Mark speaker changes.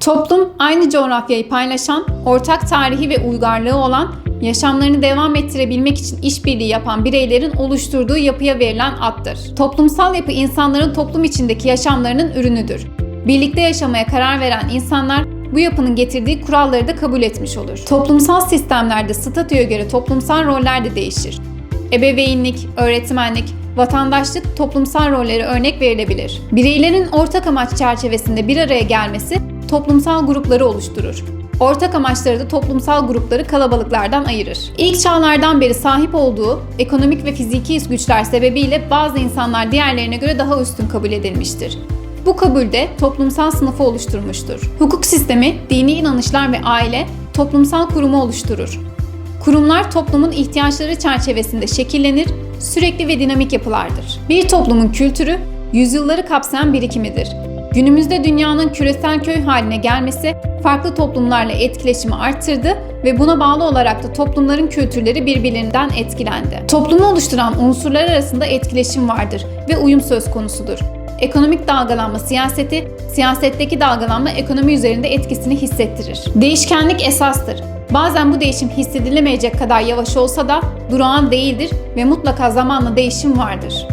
Speaker 1: Toplum aynı coğrafyayı paylaşan, ortak tarihi ve uygarlığı olan, yaşamlarını devam ettirebilmek için işbirliği yapan bireylerin oluşturduğu yapıya verilen addır. Toplumsal yapı insanların toplum içindeki yaşamlarının ürünüdür. Birlikte yaşamaya karar veren insanlar bu yapının getirdiği kuralları da kabul etmiş olur. Toplumsal sistemlerde statüye göre toplumsal roller de değişir. Ebeveynlik, öğretmenlik, vatandaşlık toplumsal rolleri örnek verilebilir. Bireylerin ortak amaç çerçevesinde bir araya gelmesi toplumsal grupları oluşturur. Ortak amaçları da toplumsal grupları kalabalıklardan ayırır. İlk çağlardan beri sahip olduğu ekonomik ve fiziki güçler sebebiyle bazı insanlar diğerlerine göre daha üstün kabul edilmiştir. Bu kabulde toplumsal sınıfı oluşturmuştur. Hukuk sistemi, dini inanışlar ve aile toplumsal kurumu oluşturur. Kurumlar toplumun ihtiyaçları çerçevesinde şekillenir, sürekli ve dinamik yapılardır. Bir toplumun kültürü, yüzyılları kapsayan birikimidir. Günümüzde dünyanın küresel köy haline gelmesi farklı toplumlarla etkileşimi arttırdı ve buna bağlı olarak da toplumların kültürleri birbirlerinden etkilendi. Toplumu oluşturan unsurlar arasında etkileşim vardır ve uyum söz konusudur. Ekonomik dalgalanma siyaseti, siyasetteki dalgalanma ekonomi üzerinde etkisini hissettirir. Değişkenlik esastır. Bazen bu değişim hissedilemeyecek kadar yavaş olsa da durağan değildir ve mutlaka zamanla değişim vardır.